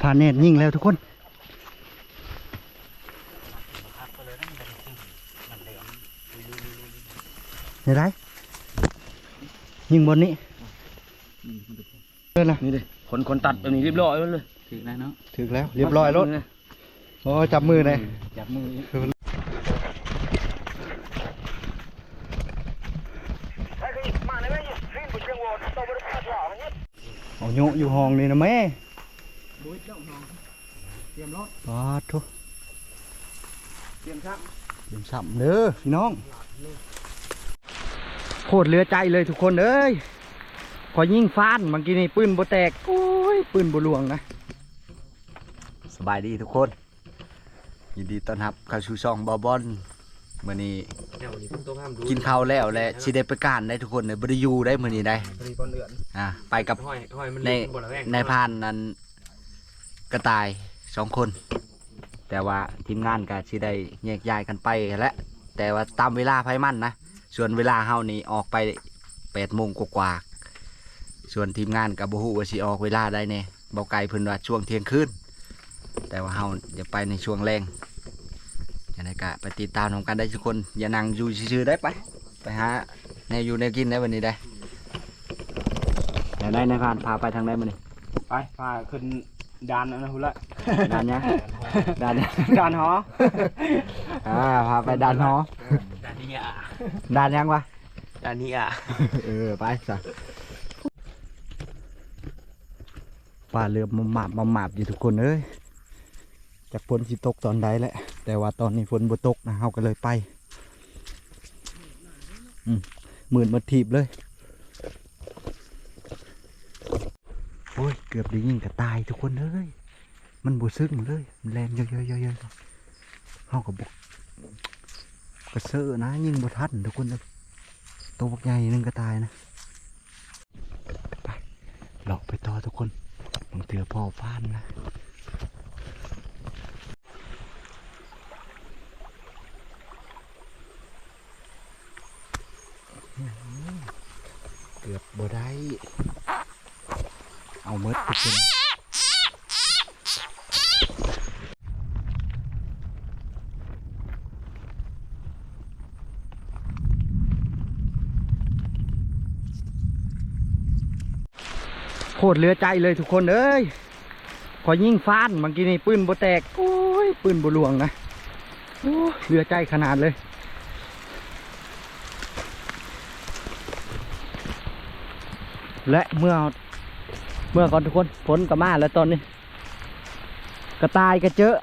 พาเนตยิ่งแล้วทุกคนเห็นไรยิงบนนี้เออนะนี่ดิคนคนตัดแบบนี้เรียบร้อยเลยถึงแล้วเนาะถึงแล้ว เรียบร้อยรถโอ้จับมือเลยจับมือเอาโยอยู่ห้องนี่นะแม่ บุ้ยเจ้าน้องเตรียมรถปาดทุกเตรียมชักเตรียมสับเด้อพี่น้องโคตรเหลือใจเลยทุกคนเอ้ยขอยิงฟานเมื่อกี้นี่ปืนบ่แตกโอ้ยปืนบ่หลวงนะ สบายดีทุกคน ยินดีต้อนรับเข้าสู่ช่องบอบอนมื้อนี้เดี๋ยวนี้ต้องต้องห้ามดูกินข้าวแล้วและสิได้ไปการได้ทุกคนเลยบ่ได้อยู่ได้มื้อนี้ได้พอดีก่อนเดือนอ่าไปกับห้อยห้อยมันในบนละแวงในพานนั้น กระต่ายสองคน แต่ว่าทีมงานก็สิได้แยกย้ายกันไปแหละแต่ว่าตามเวลาไพมันนะส่วนเวลาเฮานี่ออกไปแปดโมงกว่าๆส่วนทีมงานกับบ่ฮู้ว่าสิออกเวลาได้แน่บ่ไกลเพิ่นว่าช่วงเที่ยงคืนแต่ว่าเฮาจะไปในช่วงแรงยังไงก็ไปติดตามของกันได้ทุกคน อย่านั่งอยู่ซื่อๆได้ไป ไปหาแนวอยู่แนวกินได้วันนี้ได้ไหนได้ในพานพาไปทางได้มื้อนี้ไปพาขึ้น ดานนะคุณละดานเนี้ยดานเนี้ยดานหออ่าพาไปดานหอดานี่อะดานยังวะดานี่อะเออไปซะป่าเรือมาหมาบมาหมาบอยู่ทุกคนเอ้ยจากฝนสิตกตอนใดแหละ แต่ว่าตอนนี้ฝนบ่ตกนะเฮาก็เลยไป อืมหมื่นมาทีบเลย โอ้ย เกือบได้ยิงกระตายทุกคนเอ้ยมันบ่ซึ้งเลยมันแรงเยอะๆๆๆเฮาก็บอกกระเซาะนะยิงบ่ทันทุกคนเลยตัวบกใหญ่หนึงก็ตายนะไปหลอกไปต่อทุกคนมึงเตือพ่อฟ้านนะเกือบบ่ได้ เอาเมดทุกคนโคตรเลือใจเลยทุกคนเอ้ยขอยิ่งฟานเมื่อกี้นี่ปืนบ่แตกโอ้ยปืนบ่หลวงนะเหลือใจขนาดเลย และเมื่อ เมื่อก่อนทุกคนฝนก็มาแล้วตอนนี้ กระตายก็เจอ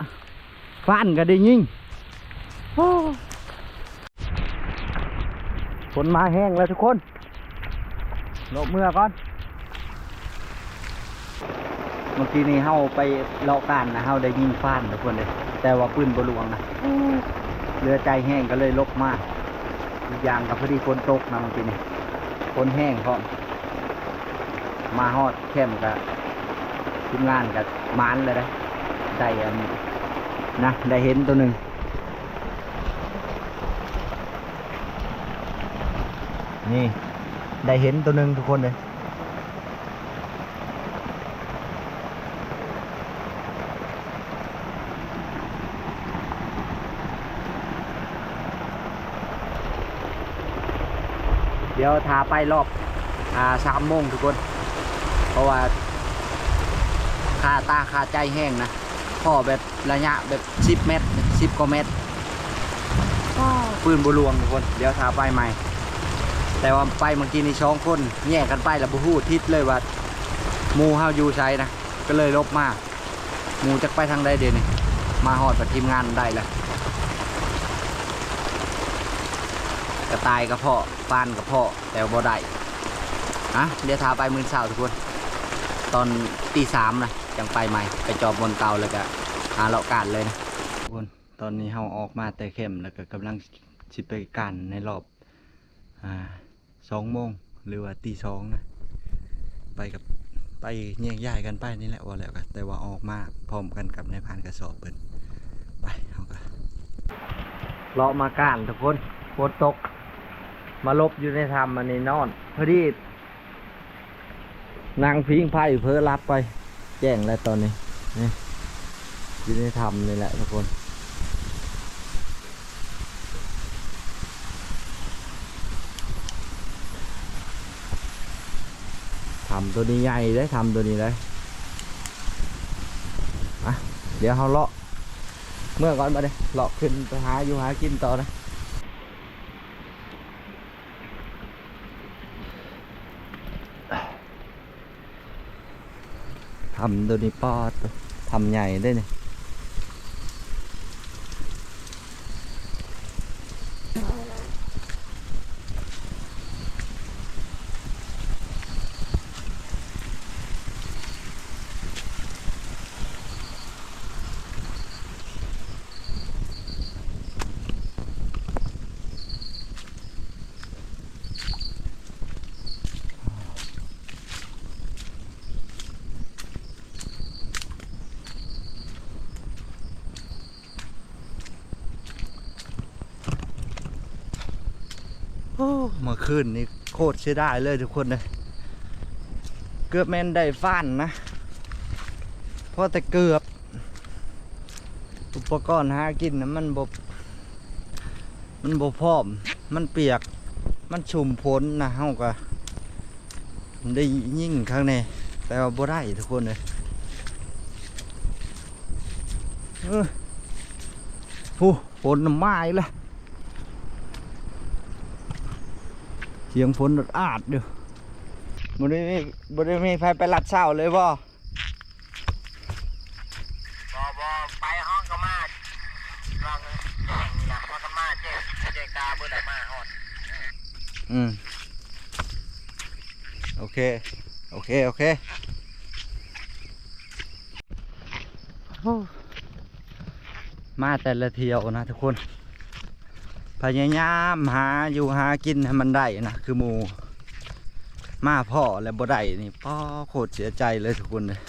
ฟ้านก็ได้ยิงฝนมาแห้งแล้วทุกคนหลบเมื่อก่อน เมื่อกี้นี้เฮาไปเลาะการนะเฮาได้ยิงฟ้านทุกคนเลยแต่ว่าปืนบหลวงนะเรือใจแห้งก็เลยลบมากอีกอย่างกับพอดีฝนตกนะเมื่อกี้นี้ฝนแห้งเพราะ มาฮอดแคมกับทีมงานกับมานเลยได้ได้อันนะได้เห็นตัวหนึ่งนี่ได้เห็นตัวหนึ่งทุกคนเลยเดี๋ยวทาไปรอบอ่าสามโมงทุกคน เพราะว่าคาตาคาใจแห้งนะพ่อแบบระยะแบบสิบเมตรสิบกว่าเมตรปืนบุรวงทุกคน เดี๋ยวทาไปใหม่ แต่ว่าไปเมื่อกี้นี่สองคนแยกกันไปแล้วบูฮู้ทิศเลยว่าหมูเฮาอยู่ใช้นะก็เลยลบมากหมูจะไปทางใดเดี๋ยวนี้มาหอดกับทีมงานได้แล้วกระต่ายกระเพาะปานกระเพาะแต่ว่าบ่ได้อะเดี๋ยวทาไปมือเช้าทุกคน ตอนตีสามนะยังไปใหม่ ไปจอบบนเตาแล้วก็หาเลาะการเลยนะทุกคนตอนนี้เฮาออกมาแต่เข้มแล้วก็กำลังชิไปกันในรอบอ่าสองโมงหรือว่าตีสองนะไปกับไปแยกย้ายกันไปนี่แหละว่าแล้วกันแต่ว่าออกมาพร้อมกันกับในพานกระสอบเปินไปเฮาก็เลาะมาการทุกคนฝนตก มาลบอยู่ในธรรมมันนี่นอนพอดี นางพิงไพ่เพอรับไป แจ้งแล้วตอนนี้นี่ยินดีทำนี่แหละทุกคนทำตัวนี้ใหญ่ได้ทำตัวนี้ได้อะเดี๋ยวเขาเลาะเมื่อก่อนมาเลยเลาะขึ้นไปหาอยู่หากินต่อนะ ทำตัวนี้ปอดทำใหญ่ได้เนี่ย เมื่อคืนนี่โคตรเสียดายเลยทุกคนเลยเกือบแม่นได้ฟันนะเพราะแต่เกือบ อุปกรณ์หากินนะมันบบมันบพร้อม มันเปียก มันชุ่มพ้นนะเฮาก็ได้ยิ่งข้างในแต่ว่าบ่ได้ทุกคนเลยเออโอ้ฝนน้ำไม้ละ สียงฝนอาดอยู่บ่ได้มีบ่ได้มีไฟไปลัดเช้าเลยบ่บอบอไปห้องก็มาลองอยากมาก็มาเจ๊เจ๊กาเบื่อมาฮอดอืมโอเค โอเค โอเคโอ้มาแต่ละเที่ยวนะทุกคน พยายามหาอยู่หากินให้มันได้นะคือหมูมาพ่อและบ่ได้นี่ป้อโคตรเสียใจเลยทุกคนเลย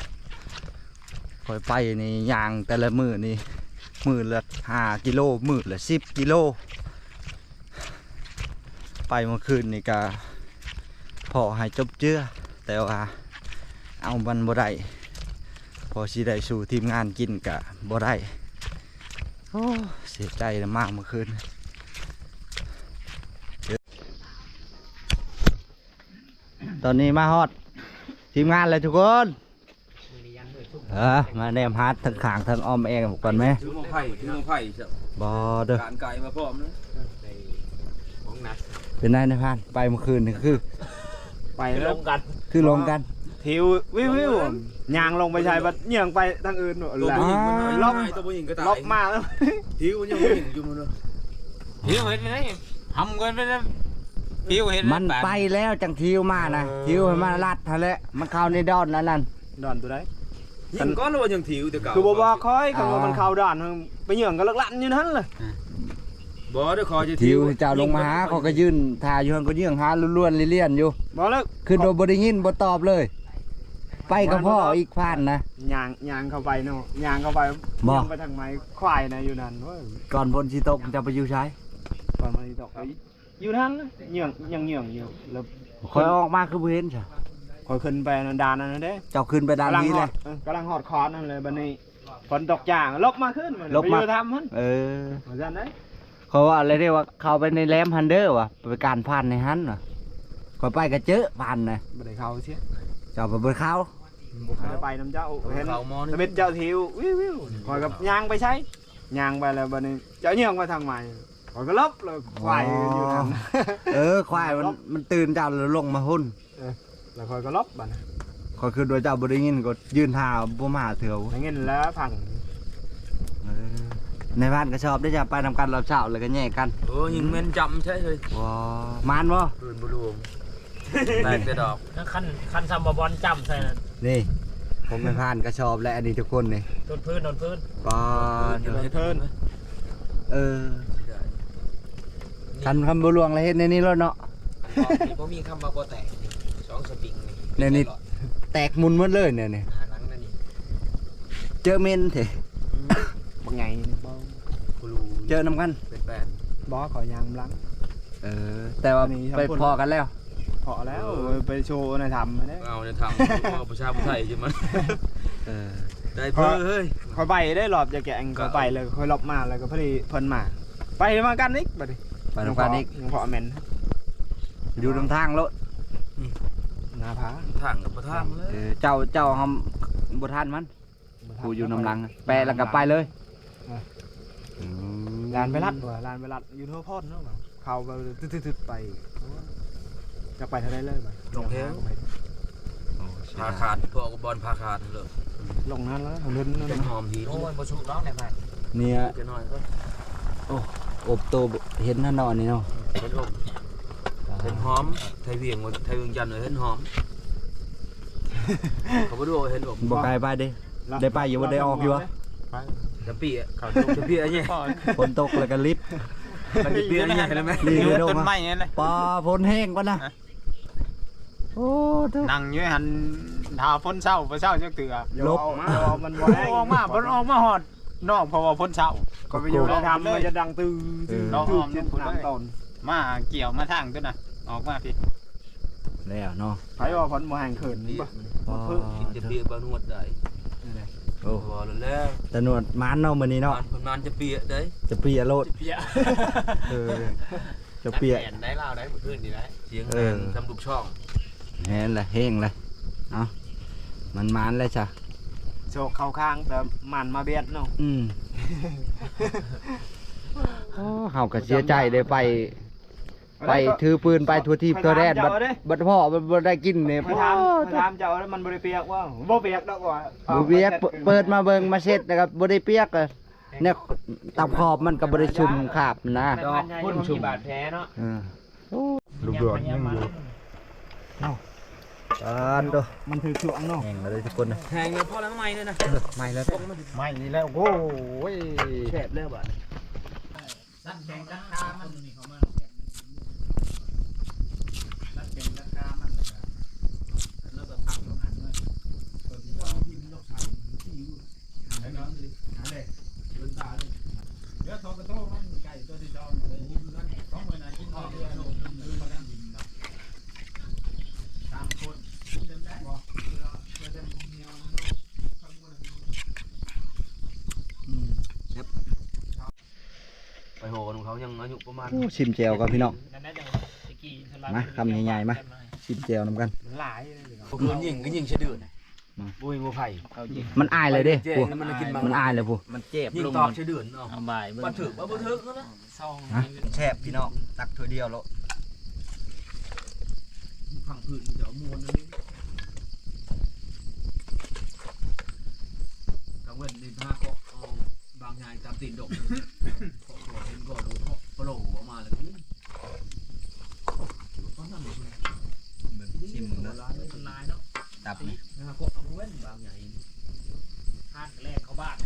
คอยไปนี่ยางแต่ละมือนี่มือละห้ากิโลมือละสิบกิโล ไปเมื่อคืนนี่ก็พอให้จบเจือแต่ว่าเอามันบ่ได้พอสิได้สู่ทีมงานกินกะบ่ได้โอ้เสียใจมากเมื่อคืน ตอนนี้มาฮอด ทีมงานเลยทุกคนเออมาแนมฮาร์ดทั้งขางทั้งอ้อมแองก่อนไหมถือมะไผ่ถือมะไผ่เสียบ่เด้อการไก่มาพร้อมนะของนัดเป็นไงนะพานไปเมื่อคืนนี่คือ ไปแล้วกันคือลงกันทิววิววิวยางลงไปชายบัดเหยียงไปทางอื่นหมดตัวแหละผู้หญิงมันล็อกตัวผู้หญิงก็ตายล็อกมาแล้วผิวมันยังผู้หญิงอยู่มันเลยผิวเห็นไหมทำกันไปแล้ว ผิวเห็นมันไปแล้วจังทิวมานะเออทิวให้มาลัดทะเลมันเข้าในดอนแล้วนั่นดอนตัวได้ยิงก้อนแล้วว่ายังผิวแต่เก่าคือบ่บอกคอยกันว่าอ่ามัมันเข้าดอนไปเหยียงกันลักลั่นอยู่นั่นเลยบ่ได้คอยจะทิวให้เจ้าลงมาหาเขาก็ยื่นทาอยู่หันก็ยื่นหาล้วนๆเลี่ยนๆอยู่บอกแล้วคือโดนบไดิยินบ่ตอบเลย ไปกับพ่ออีกพานนะยางยางเข้าไปเนาะยางเข้าไปบ่เหยียงไปทางไม้ควายนะอยู่นั่นเว้ยก่อนพลสิตกจะไปอยู่ใช้ก่อนมาที่ตกไอ้อยู่นั่นนะเหยียงยังเหยียงอยู่แล้วคอยออกมาคือบ่เห็นจ้ะคอยขึ้นไปนันดานนั่นนะเด้เจ้าขึ้นไปด้านกำลังนี้หเลอยดเออกำลังหอดคอนนั่นเลยบัดนี้ฝนตกอย่างลบมาขึ้นนลบมาไปอยู่ทำมันเออเหมือนกันนะเขาว่าอะไรเรียกว่าเข้าไปในแหลมฮันเดอร์ว่ะไปการผ่านในฮันน่ะคอยไปก็เจอผ่านนะบ่ได้เข้าเชี่ยเจ้าไปเบิดเข้าบ่เคยไปน้ำเจ้าเห็นเขามอสมิทเจ้าทิววิววิวคอยกับยางไปใช้ยางไปแล้วบัดนี้เจ้าเหยียงไปทางใหม่ค อยก็ลบเลยควายอยู่นั่น เออควายมันมันตื่นเจ้าแล้วลงมาหุ่นแล้วคอยก็ลบบัดนี้ขอยคือโดยเจ้าบริงินก็ยืนท่าบ่มาเถื่อวอย่างงี้แล้วพังเออในบ้านก็ชอบได้จะไปทำกันรอบเช้าแล้วก็แยกกันเออยิงแม่นจำใช่เลยว้ามานบ่ปืนบรวงแตกแต่ดอกคันคันซัมบอลจำใส่นั่นนี่ผมไม่ผ่านก็ชอบและอันนี้ทุกคนนี่โดนพื้นโดนพื้นปาดเทินเออ คันคำบุหลวงอะไรเฮ็ดในนี้แล้วเนาะบ่มีคำว่าบ่แตกสองสปริงเนี่ยนี่แตกมุนหมดเลยเนี่ยนี่หาหนังนั่นนี่เจอเมนเถอะบางไงบ่กูรู้เจอนำกันเป็นแปดบ่ขอยางหลัง เออ แต่ว่าอันนี้ครับไปคุณพอกันแล้วพอแล้วไปโชว์ในทำมาได้เอาเนี่ยทำเอาประชาชนไทยใช่ไหมเออได้เพื่อเฮ้ยคอยไปได้รอบจะแกงคอยไปเลยคอยลบมาแล้วก็พอดีเพิ่นมา ไปมากันอีกบัดนี้ ไปทำการอีกยังพอแม่นอยู่ตรงทางรถหนาผาทางกับบ่ทางเลเอยอเจ้าเจ้าทำบุทานมันผู้อยู่นำหลังแปลแล้วก็ไปเลยอืมลานไปรัดว่ะลานไปรัดอยู่ทั่วโพดเนาะว่ะเข้าไปตึ๊ดๆๆไปจะไปเท่าไรเลยบ่ลงแถวพาขาดพวกบอลพาขาดเลยลงนั้นแล้วเดินนั่นเป็นหอมดีโอ้ยบ่สุกน้องได้ไหมเนี่ยจะน้อยก็ อบโตวเห็นหน้านอนนี่เนาะเป็นอบเป็นหอมไทยเวียงไทยเวียงจันทร์เห็นหอมเขาบ่ดูเห็นอบบอกไกลไปเด้ได้ไปอยู่บ่ได้ออกอยู่วะจะปีอะเขาจะปีอะไรเนี่ยฝนตกแล้วก็ลิฟต์มันจะปีอะไรเนี่ยเห็นไหมรีบเลยลงต้นมาไม้นี่เลยปลาฝนแห้งปะนะโอ้เด้อนั่งอยู่หันทาพ้นเช้าพ้นเช้าจักเตือลบมามันบ่ได้ออกมาพ้นออกมาหอด นอกเพราะว่าพ้นเช้า ก็ไปอยู่ในทำมันจะดังตื้อตื้อเราตื้หออมเจ็นี่ดพุ่นเลยน้ำต้นมาเกี่ยวมาทางตัวน่ะออกมาพี่แล้วเนาะไผว่าผลบ่แห่งเขินบ่ปลาจะปีบางนวดได้โอ้พอแล้วตะหนวดมานเนาะมื้อนี้เนาะมันมันจะปีได้จะเปียโลดเปียเออจะเปียแนได้ลาวได้เมื่อคืนนี่ได้เสียงเอแรองทำลูกช่องแห้งเลยแห้งเลยเอามันมานเลยจ้ะโชคเข้าข้างแต่มันมาเบียดเนาะอืมโอ้เฮาก็เสียใจได้ไป ไปถือปืนไปทัวทีบตัวแดนบัดบัดพ่อบัดบ่ได้กินเนี่ยไปถามไปถามเจ้าแล้วมันบ่ได้เปียกว่าบ่เปียกดอกว่าบ่เปียกเปิดมาเบิ่งมาเช็ดนะครับบ่ได้เปียกอะเนี่ยตับขอบมันก็บ่ได้ชุ่มขาบนะดอกพ่นชุบบาดแผลเนาะเออลูกเดือดยังอยู่ตอ นตัวมันถือช่วงเนาะแห้งแล้วทุกคนนะแทงเลยพ่อแล้วไม่เลยนะไม่แล้วไม่นี่แล้วโอ้ยแซ่บแล้วบัดสั้นแข่งกันตามันนี่เขามาสั้นแข่งกันตามันแล้วก็ทำตรงนั้นเลยตัวที่ว่าที่มันลกใส่ที่อยู่หาได้เนาะหาได้เดินตาเลยเดี๋ยวทอกระโต้มันไก่ตัวที่จองเลยต้องเวลากินข้าวเรือลงลืมมาแล้วบินเนาะตามคนเดินได้บ่เวลาเดินเดียวข้างบน ไปโหของเขายังอายุประมาณ โอ้ชิมแจวกับพี่น้องนั่นได้จังตะกี้ทลยมาคำใหญ่ๆมา ชิมแจวนำกัน หลายเลยเนาะคืนยิงก็ยิงเฉดือนบุยบุไผ่มันอายเลยเด้เจ๊พวกมันกินบางมันอายเลยพวกมันเจ็บยิงลงตอกเฉดือนเนาะเอาบายเบิ่งบันถึกว่าบันถึกนั่นนะซองฮะแซ่บพี่น้องตักถ้วยเดียวแล้วพังพื้นเดี๋ยวมวนนี่กังเว้นในผ้าเกาะเอาบางอย่างตามตีนดกเกาะเห็นก่อนดูปลงออกมาแล้วนี่ ชิมมึงนะ คนลายเนาะ ตับนี่ผ้าเกาะเอาเว้นบางอย่างพาดแรกเข้าบ้าน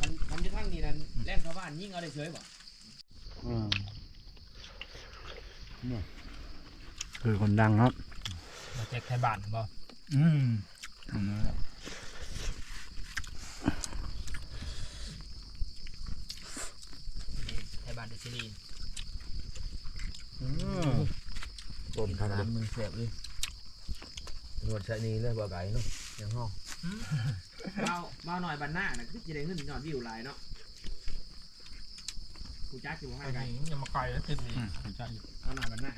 มันมันจะทั้งนี้นั่นแล่นเข้าบ้านยิ่งเอาได้เฉยบ่อืมนี่คือคนดังครับมาแจกไทยบ้านบ่อืม ไทยบ้านเดซิลีน ต้นขนาดมันแสบเลยนวดใช้นี้เลยบ่ไก่เนาะยังห้องเบาเบาหน่อยบันหน้าน่ะคือจะได้เงินยอดวิวหลายเนาะกูจักอยู่ให้ไกลยังมาไกลแล้วติดนี่ใช่เอาหน่อยบันหน้า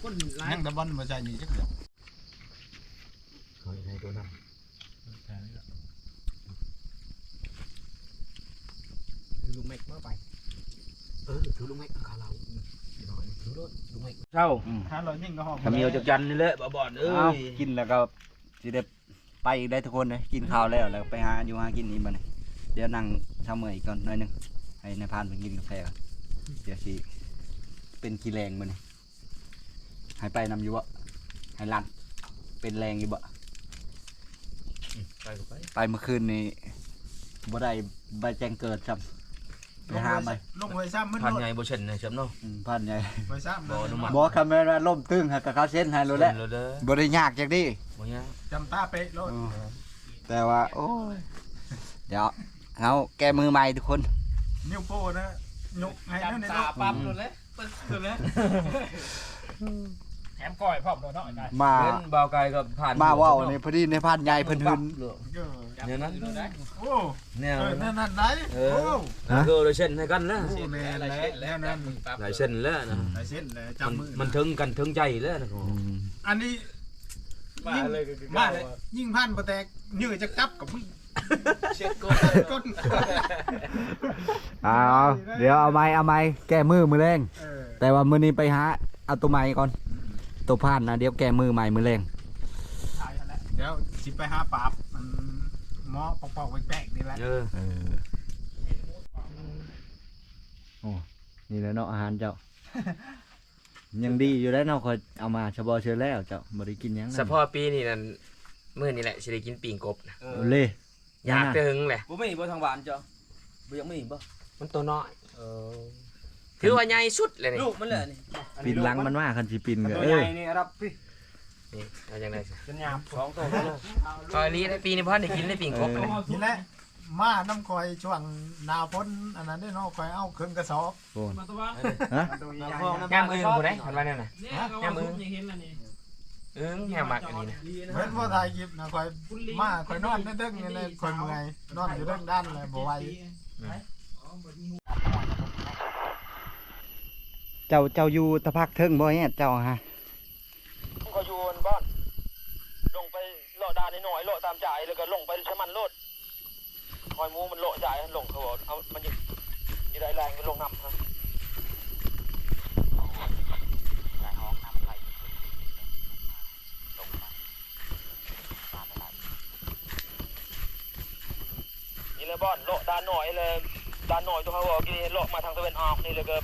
คนหลายยังตะบันมาใจนี่จักเดียว เฮ้ยในตัวนั้น คือลุงเม็กเมื่อไป เออถือลูกไม้ขาเราถือรถลูกไม้ เช้าถ้าเรายิ่งก็ห้องทำเนียวจากจันนี่แหละบ่บ่อนเอ้เอ้ายกินแล้วก็สิได้ไปอีกได้ทุกคนเลยกินข้าวแล้วแล้วไปหาอยู่หากินอีกบัดนี้เดี๋ยวนั่งทำเมื่อยอีกก่อนหน่อยหนึงให้นายพานไปกินกาแฟก่อนเดี๋ยวสิเป็นกีแรงบัดนี้ให้ไปนำอยู่บ่ให้ลันเป็นแรงอยู่บ่ไปก็ไปไปเมื่อคืนนี้บ่ได้ใบแจ้งเกิดซ้ำ ไปหาใบลงไว้ซ้ำมันพันใหญ่บ่เช่นนะจำเนาะ อืมพันใหญ่ไว้ซ้ำบ่อนุมัติบ่คำแม่นว่าล่มตึงให้กับเขาเส้นให้รู้แล้วเลยเด้อบ่ได้ยากจักดิบ่ยากจำตาเป๊ะรถแต่ว่า โอ้ยเดี๋ยวเอาแก้มือใหม่ทุกคน นิ้วโป้นะยกให้นั่นในตาเนาะปั๊บเลยเลยปึ๊กเลย แถมก้อยพร้อมโดนเนาะไอ้นายมาเล่นเบาไกลก็ผ่านมาเว้าในพอดีในพานใหญ่เพิ่นหึนเนี่ยนะโอ้เนี่ยเออนั่นนั่นไหนเอโอ้อคือเราเช่นให้กันนะโอ้แม่นแล้วแล้วนั่นหลายเช่นแล้วนะหลายเส้นเลยมันจำมือมันถึงกันถึงใจแล้วนะอันนี้มาเลยก็คือมาเลยยิ่งพันบ่แตกยื้อจะจับกับมึงเช็ดก้ก้นเอาเดี๋ยวเอาไม้เอาไม้แก้มือมือแรงเออแต่ว่ามื้อนี้ไปหาเอาตัวใหม่ก่อน ตัวพานนะเดี๋ยวแก้มือใหม่มือแรงถ่ายกันแล้วเดี๋ยวสิไปหาปราบมันหมอปอกๆแปลกๆนี่แหละเออเออโอ้นี่แหละเนาะอาหารเจ้า ยังดีอยู่แล้วเนาะคอยเอามาเฉพาะเชิญแล้วเจ้าบ่ได้กินหยังนะเฉพาะปีนี้นั่นมื้อนี้แหละสิได้กินปิ่งกบนะเอเอาอเล่อยากถึงแหละบ่มีบ่ทางบ้านจ้ะบ่ยังมีบ่มันตัวน้อย เออ ถือว่าใหญ่สุดเลยนี่ลูกมันแหละนี่ปินหลังมันมาคันสิปินก็ตัวเอใหอญ่นี่รับพี่นี่เอาจังได๋เป็นยามสองตัวก็เลยคอยลีได้ปีนี้พ่อได้กินได้ปิ่งกบเลยนี่แหละมาน้ำคอยช่วงหนาพ้นอันนั้นได้เนาะคอยเอาเครื่องกระสอบโอ้มาตัวฮะตัวใหญ่ยามอื่นผู้ใดเห็นว่าแนั่นน่ะเนี่ยก็ว่าผมยังเห็นแล้วนี่เอิ้งแฮมักอันนี้นะเพิ่นว่าถ่ายคลิปนะคอยมาคอยนอนเด้งๆนี่เลยคอยเมื่อยนอนอยู่เด้งด้านเลยบ่ไหว เจ้าเจ้าอยู่ตะพักเทิงบ่เนี่ยเจ้าฮะก็อยู่บ้านลงไปเลาะดานหน่อยเลาะตามจ่ายแล้วก็ลงไปชะมันโลดหอยมูมันเลาะจ่ายลงเขาเอามันจะจะได้แรงไปลงน้ำครับนี่เลยบ้านโละดานหน่อยเลยดานหน่อยตัวเขาบอกกินโละมาทางตะวันออกนี่เลยก็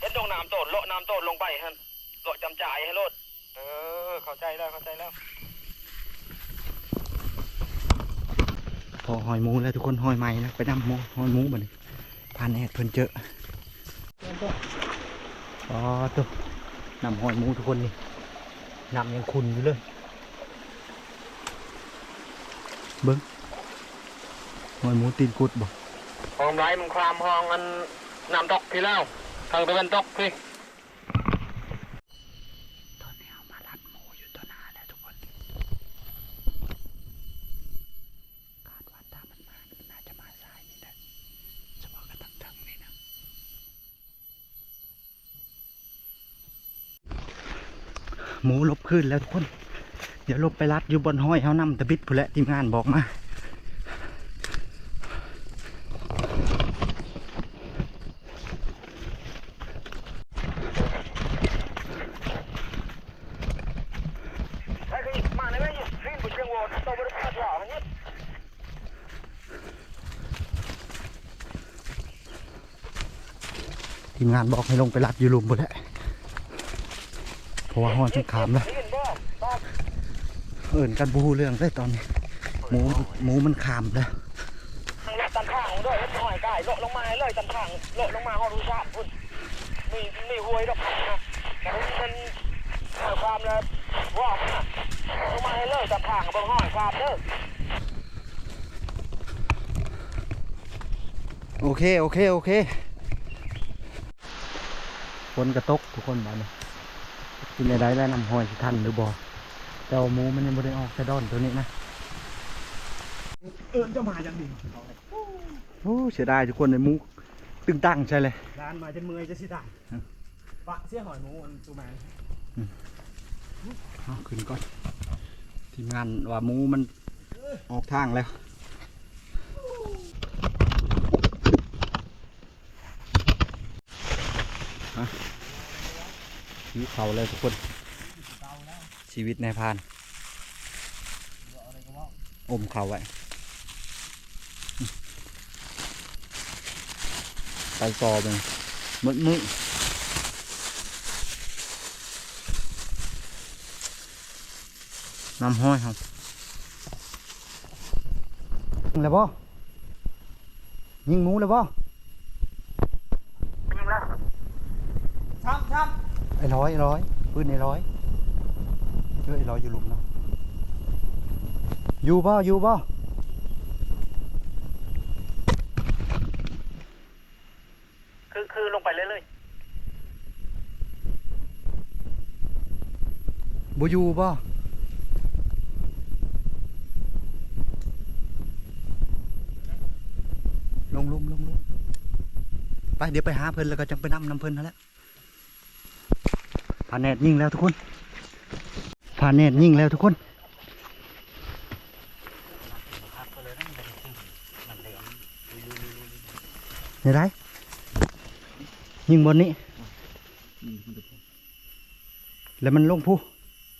เห็นตรงน้ำโตดโละน้ำโตดลงไปฮะโละจำจ่ายให้โลดเออ เข้าใจแล้ว เข้าใจแล้ว พอหอยหมูแล้วทุกคนหอยใหม่แล้วไปนำหมูหอยหมูบัดนี้พานแอดเพิ่นเจออ๋อตัวนำหอยหมูทุกคนนี่นำยังคุณอยู่เลย เบิ้งหอยหมูตีนกุดบ่ห้องไรมันความห้องอันน้ำตกพี่แล้ว ทางตะวันตกพี่ตอนนี้เอามาลัดหมูอยู่ต่อหน้าแล้วทุกคนคาดว่าถ้ามันมามันน่าจะมาสายนี่แหละเฉพาะกระตังทั้งนี่นะหมูลบขึ้นแล้วทุกคน เดี๋ยวลบไปรัดอยู่บนห้อยเฮานำตะบิดผู้นและทีมงานบอกมา ไอ้คือมาในแม่ยิ่งฟินบุเชียงวอนตัวบริษัทหล่อเนี่ย ทีมงานบอกให้ลงไปรัดอยู่หลุมหมดแล้วเพราะว่าห้อยมันขามแล้วได้ยินบ่เอิ่นกันบูเรื่องได้ตอนนี้ หมูหมูมันขามแล้วทางเลาะตามทางด้วยแล้วหอยกายเลาะลงมาเลยตามทางเลาะลงมาฮอดูชาติพุ่นมีมีหวยดอกนะแต่มันหอยความแล้วว่านะลงมาให้เลยตามทางบนหอยความเด้อโอเค โอเค โอเคฝ นกระตกทุกคนบ้านนี้กินอะไรแล้วนำหอยสิทันหรือบ่แต่ว่าหมูมันยังไม่ได้ออกแต่ดอนตัวนี้นะเอิญจะมาอย่างดีโอ้เสียดายทุกคนในหมูตึงตั้งใช่เลยร้านมาจนเมื่อยจะสิได้ปะเสียหอยหมูอันตูแมนเอาขึ้นก่อนทีมงานว่าหมูมันออกทางแล้ว ชีวิตเขาเลยทุกคน ชีวิตในพาน อมเขาไว้ไปซอไปมึดมึดน้ำห้อยครับยิงแล้วบ่ยิงหมูแล้วบ่ ช้ำช้ ไอ้ร้อยไอ้ร้อยปืนไอ้ร้อยเจอไอ้ร้อยอยู่หลุมเนาะอยู่บ่อยู่บ่คือคือลงไปเรื่อยบ่อยู่บ่ลงลงลงลงไปเดี๋ยวไปหาเพิ่นแล้วก็จังไปนำนำเพิ่นนั่นแหละ ผ่านแนตยิงแล้วทุกคนผ่านแนตยิงแล้วทุกคนเห็นไรยิงบนนี้ แล้วมันลงผู้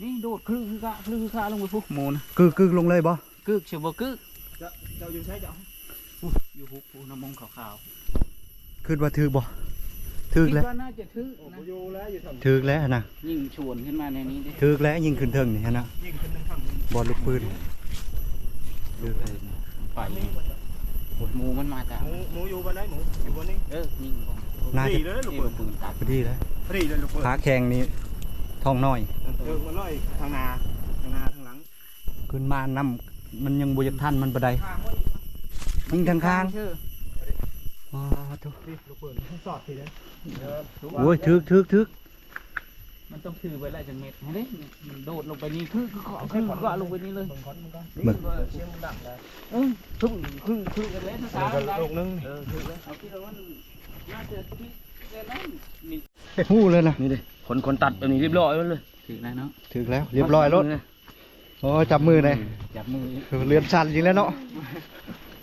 นี่โดดคลื่นคือกะคลื่นคือขาลงไปพุกโมนะกึกกึกลงเลยบ่กึกเชียวบ่กึกเจ้าอยู่ใช้เจ้าอยู่พุกผู้น้ำมงขาวคิดว่าถือบ่ ถึกแล้วน่าจะถึกนะบ่อยู่แล้วถือแล้วนะยิ่งชวนขึ้นมาในนี้ดิถือแล้วยิงขึ้นเทิงนี่ฮะนะยิงขึ้นหนึ่งข้างบอลลูกปืนไปหมูมันมาจากหมูหมูอยู่บนไหนหมูอยู่บนนี้เออยิงน่าดีจะเลยลูกปืนตัดพอดีแล้วพอดีเลยลูกปืนขาแข็งนี่ท้องน้อยเออมันลอยทางนาทางนาทางหลังขึ้นมานำมันยังบ่อยากทันมันบ่ได้ยิงข้างเชื่อ ๆอ๋อทุกนี่ลูกปืนสอดทีเด้อโอ้ยถึกถึกถึกมันต้องถือไว้หลายจังเม็ดเห็นดิมันโดดลงไปนี่คือคือคือคือก็ลงไปนี่เลยมึงเสียงดังเลยเออคือคือคือกันแล้วนะคแล้วก็รับลูกนึงเออคือแล้วเอาที่เราว่าน่าจะที่แค่นั้นนี่ฮู้เลยนะนี่ดิคนคนตัดแบบนี้เรียบร้อยเลยถึงแล้วเนาะถึกแล้วเรียบร้อยรถโอ้จับมือเลยจับมือเลือนสั่นจริงแล้วเนาะ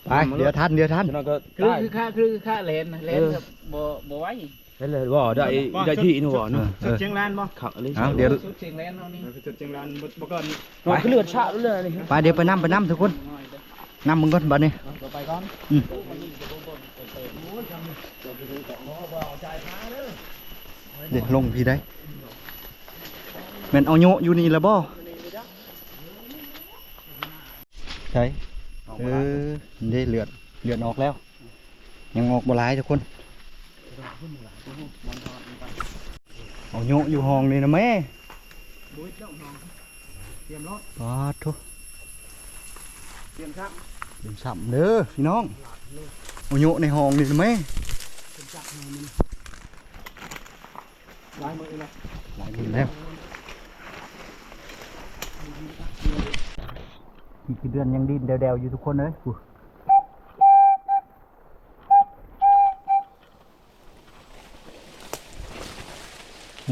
ไปเดี๋ยวทันเดี๋ยวทันแล้วก็คือคือค่าคือค่าเลนเลนกับบ่บ่ไหวได้เลยว่าได้ได้ที่นู่นบ่เนาะเอจุดอเชียงรานบ่ขักอะไรเอาเดี๋ยวชุดเสียงเลนเอานี่จุดเชียงรานบ่บ่เกินมันก็เลือดชาเลยนี่ไปเดี๋ยวไปนำไปนำทุกคนนำมึงก่อนบัดนี้ต่อไปก่อนอืมเดี๋ยวลงพี่ได้แม่นเอาโยอยู่นี่แล้วบ่ใช่ เออได้เลือดเลือดออกแล้ว ยังออกบ่หลายทุกคนเอาโยอยู่ห้องนี่นะแม่ดูเจ้าน้องเตรียมรถอ๋อทุกเตรียมครับเดี๋ยวสับเด้อพี่น้องเอาโยในห้องนี่นะแม่ลายมือนะหลายมือแล้ว อีกกี่เดือนยังดิ้นเดวๆอยู่ทุกคนเลยอู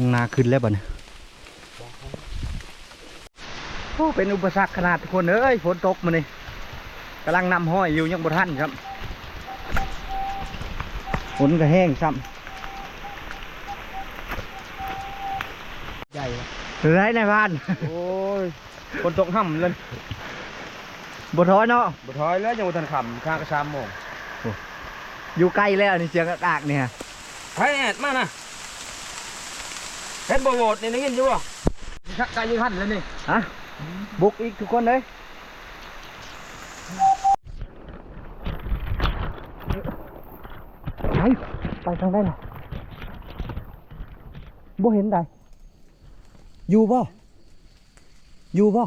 ้นาขึ้นแล้วบ่เนี่ยโอ้เป็นอุปสรรคขนาดทุกคนเอ้ยฝนตกมานี่กำลังนำห้อยอยู่ยังบ่ทันครับฝนก็แห้งซ้ำใหญ่ไรนายพราน โอ้ยคนตกห่ำเลย บ่ท้อยเนาะบ่ถอยแล้วยังบ่ทันขำข้างกระชามโมงอยู่ใกล้แล้วนี่เสียงอากๆเนี่ยไพ่แอดมานะเฮ็ดบ่โหวตนี่ได้ยินอยู่บ่ชักกายยิงหันแล้วนี่ฮะบุกอีกทุกคนเลยไปไปทางได้ล่ะบ่เห็นใดอยู่บ่อยู่บ่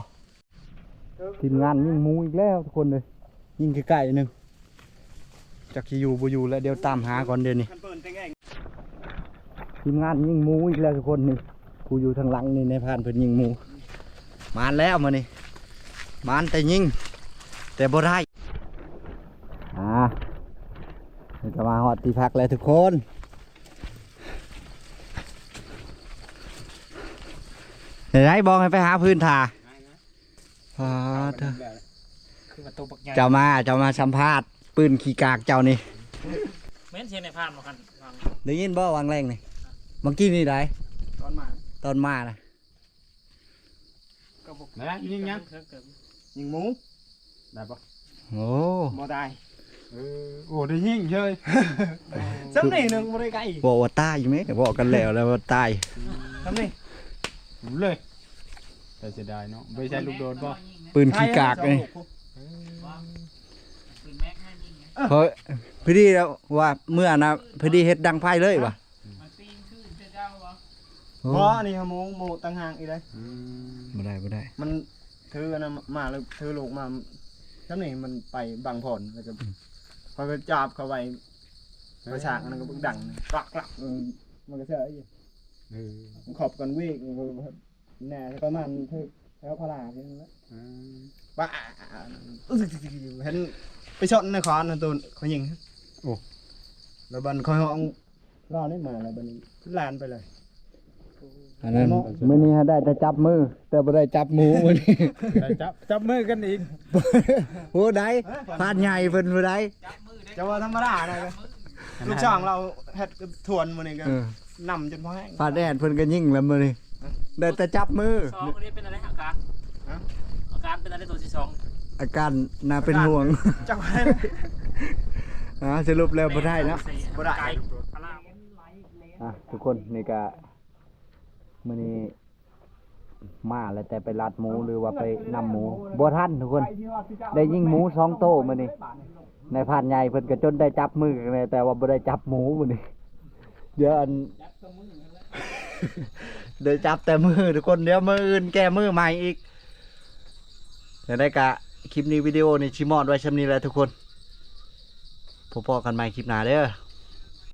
ทีมงานยิงมูอีกแล้วทุกคนเลย ยิงใกล้ๆหนึงจักสิอยู่บ่อยู่แล้วเดี๋ยวตามหาก่อนเดี๋ยวนี้ทีมงานยิงมูอีกแล้วทุกคนนี่กูอยู่ทางหลังนี่ในพานเพิ่นยิงมูมานแล้วมานี่มานแต่ยิงแต่บ่ได้อ่านี่ก็มาฮอดที่พักแล้วทุกคนเดี๋ยวให้บอกให้ไปหาพื้นทา พอเถอะคือประตูปักใหญ่เจ้ามาเจ้ามาสัมภาษณ์ปืนขี้กากเจ้านี่แม่นเชียในผ่านมาคันได้ยินบ่วางแรงนี่เมื่อกี้นี่ได้ตอนมาตอนมานะนะยิงยังยิงหมูได้ปะโอ้บ่ได้เออโอ้ได้ยิงเฉยซ้ำนี่หนึงบ่ได้ไกลบอกว่าตายไหมบอกกันแล้วแล้วว่าตายซ้ำนี่เลย แต่เสียดายเนาะไม่ใช่ลูกโดนป่ะปืนขี้กากเลยเพราะพอดีแล้วว่าเมื่อนะพอดีเฮ็ดดังไพ่เลยวะโอ้เพราะอันนี้หมูหมูต่างหากอีกเลยบ่ได้บ่ได้ มันถืออันนั้นมาแล้วถือลูกมาซ้ำนี่มันไปบังผลแล้วก็พอก็จับเข้าไว้ประชากมันก็บึกดังกลักกลักเออมันก็เชื่ออยู่มันขอบกันวิ่ง น่ประมาณเท่าแถวพลาเพียงนั้นแหละว่าอึ๊กเห็นไปช็อตในคอนนะตัวเขายิงโอ้ แล้วบันคอยห้องรอนี่มาแล้วบันนี้ลานไปเลย อันนั้นมื้อนี้ได้แต่จับมือ แต่บ่ได้จับหมูมื้อนี้จับจับมือกันอีกโอ้ได้พานใหญ่เพิ่นบ่ได้จะว่าธรรมดาได้เลยลูกช่างเราเฮ็ดทวนมันนี่ก็เออนำจนพอแห้งพานแดดเพิ่นก็ยิ่งแล้วมื้อนี้ ได้แต่จับมือ สองคนนี้เป็นอะไรอาการอาการเป็นอะไรตัวที่สองอาการน่าเป็นห่วงจับไว้ อ่าสรุปแล้วบ่ได้เนาะ บ่ได้อะทุกคนนี่ก็มื้อนี้มาแล้วแต่ไปลัดหมูหรือว่าไปนำหมูบ่ทันทุกคน ได้ยิงหมูสองโตมื้อนี้ในพานใหญ่เพิ่นก็จนได้จับมือกันเลยแต่ว่าบ่ได้จับหมูมื้อนี้เดี๋ยวอัน เดี๋ยวจับแต่มือทุกคนเดี๋ยวมืออื่นแก้มือใหม่อีกเดี๋ยวได้กะคลิปนี้วิดีโอนี้ชิมอดไว้ชำนี้แล้วทุกคนพบกันใหม่คลิปหน้าเด้อ